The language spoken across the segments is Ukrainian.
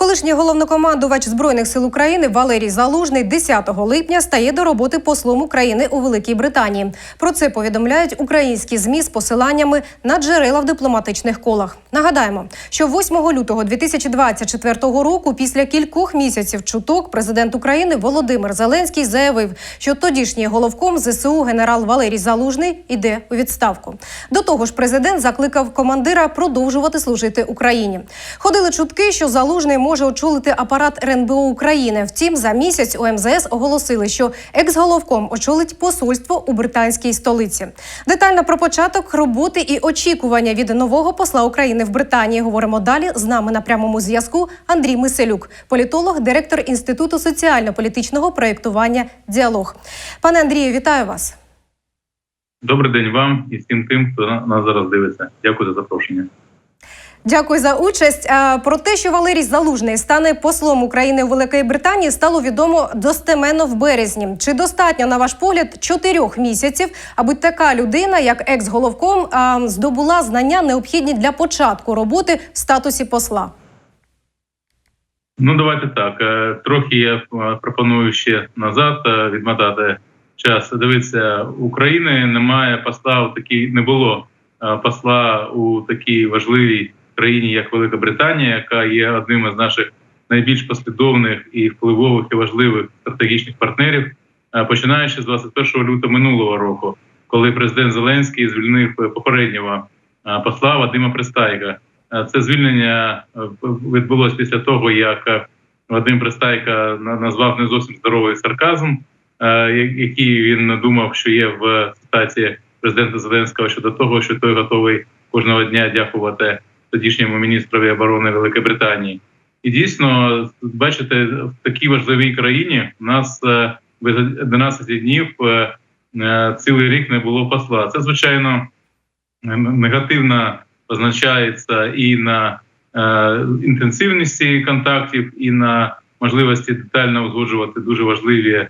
Колишній головнокомандувач збройних сил України Валерій Залужний 10 липня стає до роботи послом України у Великій Британії. Про це повідомляють українські змі з посиланнями на джерела в дипломатичних колах. Нагадаємо, що 8 лютого 2024 року, після кількох місяців чуток, президент України Володимир Зеленський заявив, що тодішній головком ЗСУ генерал Валерій Залужний іде у відставку. До того ж, президент закликав командира продовжувати служити Україні. Ходили чутки, що залужний може очолити апарат РНБО України. Втім, за місяць у МЗС оголосили, що екс-головком очолить посольство у британській столиці. Детально про початок роботи і очікування від нового посла України в Британії говоримо далі. З нами на прямому зв'язку Андрій Миселюк, політолог, директор інституту соціально-політичного проєктування Діалог. Пане Андрію, вітаю вас. Добрий день вам і всім тим, хто нас зараз дивиться. Дякую за запрошення. Дякую за участь. Про те, що Валерій Залужний стане послом України у Великій Британії, стало відомо достеменно в березні. Чи достатньо, на ваш погляд, чотирьох місяців, аби така людина, як екс-головком, здобула знання необхідні для початку роботи в статусі посла? Ну давайте так. е, Трохи я е, пропоную ще назад е, відмотати час. Дивіться, України немає посла у такій, не було е, посла у такій важливій країні, як Велика Британія, яка є одним із наших найбільш послідовних і впливових і важливих стратегічних партнерів, е, починаючи з 21 лютого минулого року, коли президент Зеленський звільнив е, попереднього е, посла Вадима Пристайка. Це звільнення відбулося після того, як Вадим Пристайка назвав не зовсім здоровий сарказм, який він думав, що є в цитаті президента Зеленського щодо того, що той готовий кожного дня дякувати тодішньому міністрові оборони Великої Британії. І дійсно, бачите, в такій важливій країні у нас без 11 днів е, е, цілий рік не було посла. Це звичайно негативно позначається і на е, інтенсивності контактів, і на можливості детально узгоджувати дуже важливі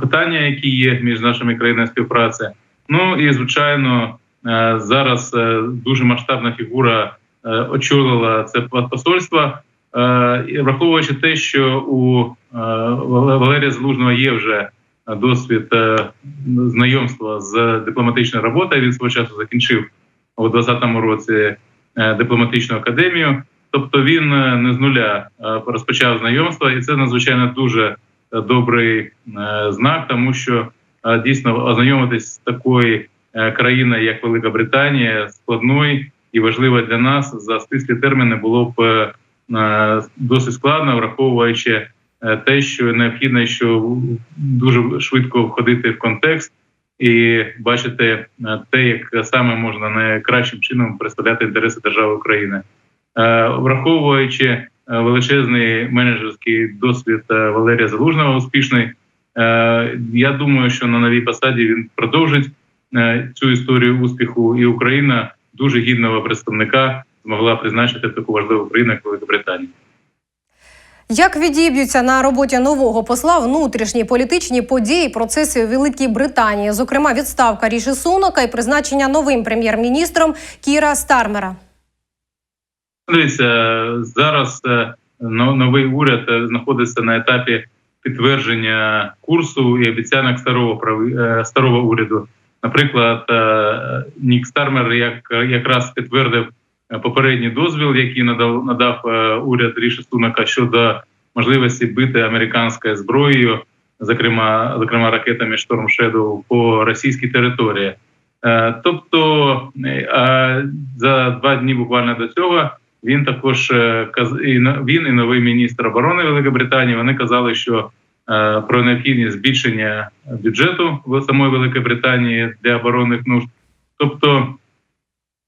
питання, які є між нашими країнами співпраці. Ну і звичайно, зараз дуже масштабна фігура очолила це посольство. Е, враховуючи те, що у е, Вале- Валерія Залужного є вже досвід е, знайомства з дипломатичною роботою, він свого часу закінчив у 2020 році е, дипломатичну академію. Тобто він е, не з нуля е, розпочав знайомство, і це надзвичайно дуже е, добрий е, знак, тому що е, дійсно ознайомитись з такою е, країною, як Велика Британія, складною і важливою для нас за стислі терміни було б е, досить складно, враховуючи е, те, що необхідно, що дуже швидко входити в контекст і бачити е, те, як саме можна найкращим чином представляти інтереси держави України, враховуючи величезний менеджерський досвід Валерія Залужного, успішний. Я думаю, що на новій посаді він продовжить цю історію успіху, і Україна дуже гідного представника змогла призначити в таку важливу країну, як Велика Британія. Як відіб'ються на роботі нового посла внутрішні політичні події, процеси у Великій Британії, зокрема відставка Ріші Сунока і призначення новим прем'єр-міністром Кіра Стармера? Дивіться, зараз е, новий уряд е, знаходиться на етапі підтвердження курсу і обіцянок старого е, старого уряду. Наприклад, е, Нік Стармер як якраз підтвердив е, попередній дозвіл, який надав надав е, уряд Ріші Сунака щодо можливості бити американською зброєю, зокрема зокрема ракетами Storm Shadow по російській території. Тобто за два дні буквально до цього він також каз- він і новий міністр оборони Великої Британії. Вони казали, що про необхідність збільшення бюджету в самої Великої Британії для оборонних нужд, тобто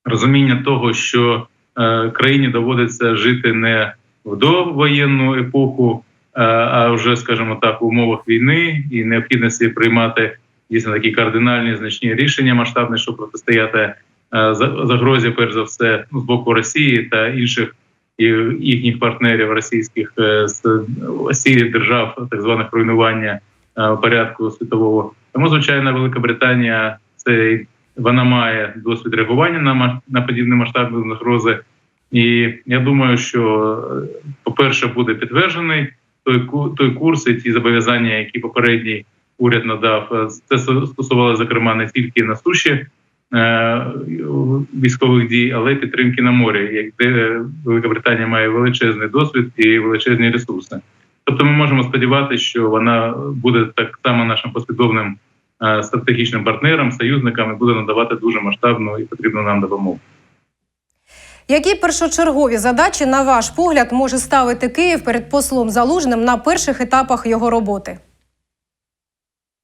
розуміння того, що е, країні доводиться жити не в довоєнну епоху, е, а вже, скажімо так, в умовах війни і необхідності приймати дійсно такі кардинальні значні рішення масштабні, щоб протистояти е, за- загрозі, перш за все, з боку Росії та інших і їхніх партнерів російських е, з осі держав, так званих руйнування е, порядку світового. Тому, звичайно, Велика Британія цей вона має досвід реагування на на подібні масштабні загрози. І я думаю, що, е, по-перше, буде підтверджений той той курс і ті зобов'язання, які попередній уряд надав. Це стосувалося, зокрема, не тільки на суші військових дій, але й підтримки на морі, як де Велика Британія має величезний досвід і величезні ресурси. Тобто, ми можемо сподіватися, що вона буде так само нашим послідовним е, стратегічним партнером, союзникам і буде надавати дуже масштабну і потрібну нам допомогу. Які першочергові задачі, на ваш погляд, може ставити Київ перед послом Залужним на перших етапах його роботи?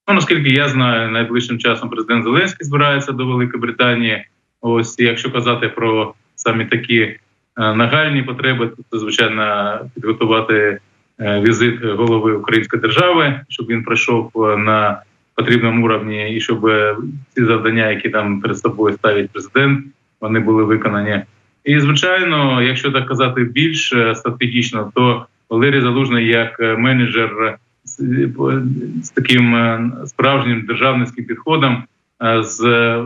Ну, наскільки я знаю, найближчим часом президент Зеленський збирається до Великої Британії. Ось якщо казати про самі такі е, нагальні потреби, то це звичайно підготувати е, візит голови Української держави, щоб він пройшов е, на потрібному уровні, і щоб ці завдання, які там перед собою ставить президент, вони були виконані. І звичайно, якщо так казати більш стратегічно, то Валерій Залужний як менеджер з, таким е, справжнім державницьким підходом, е, з е,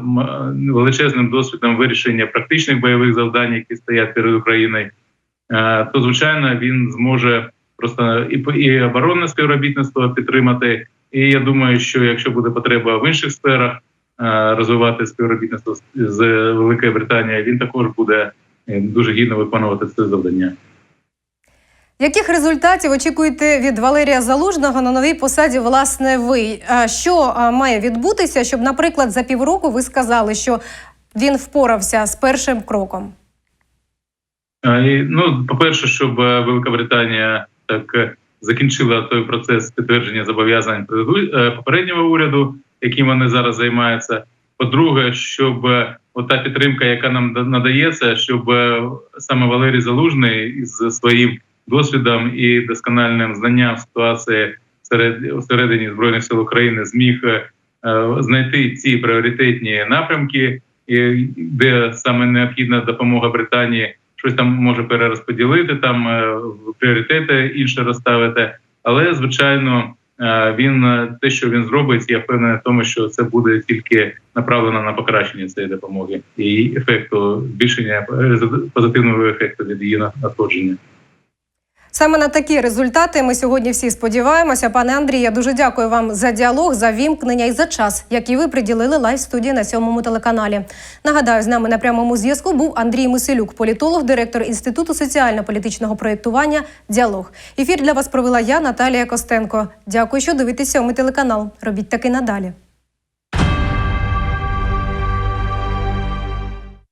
величезним досвідом вирішення практичних бойових завдань, які стоять перед Україною, то звичайно він зможе просто і і оборонне співробітництво підтримати. І я думаю, що якщо буде потреба в інших сферах розвивати співробітництво з- Великою Британією, він також буде дуже гідно виконувати це завдання. Яких результатів очікуєте від Валерія Залужного на новій посаді, власне, ви? Що має відбутися, щоб, наприклад, за півроку ви сказали, що він впорався з першим кроком? Ну, по-перше, щоб е, Велика Британія так е, закінчила той процес підтвердження зобов'язань е, попереднього уряду, яким вони зараз займаються. По-друге, щоб ота підтримка, яка нам да- надається, щоб саме Валерій Залужний із своїм досвідом і доскональним знанням ситуації серед всередині збройних сил України зміг е, знайти ці пріоритетні напрямки, де саме необхідна допомога Британії щось там може перерозподілити, там е, пріоритети інше розставити. Але звичайно, е, він те, що він зробить, я впевнений в тому, що це буде тільки направлено на покращення цієї допомоги і ефекту збільшення позитивного ефекту від її надходження. Саме на такі результати ми сьогодні всі сподіваємося. Пане Андрій, я дуже дякую вам за діалог, за вімкнення і за час, який ви приділили лайв студії на сьомому телеканалі. Нагадаю, з нами на прямому зв'язку був Андрій Миселюк, політолог, директор інституту соціально-політичного проєктування Діалог. Ефір для вас провела я, Наталія Костенко. Дякую, що дивитесь сьомий телеканал. Робіть таки надалі.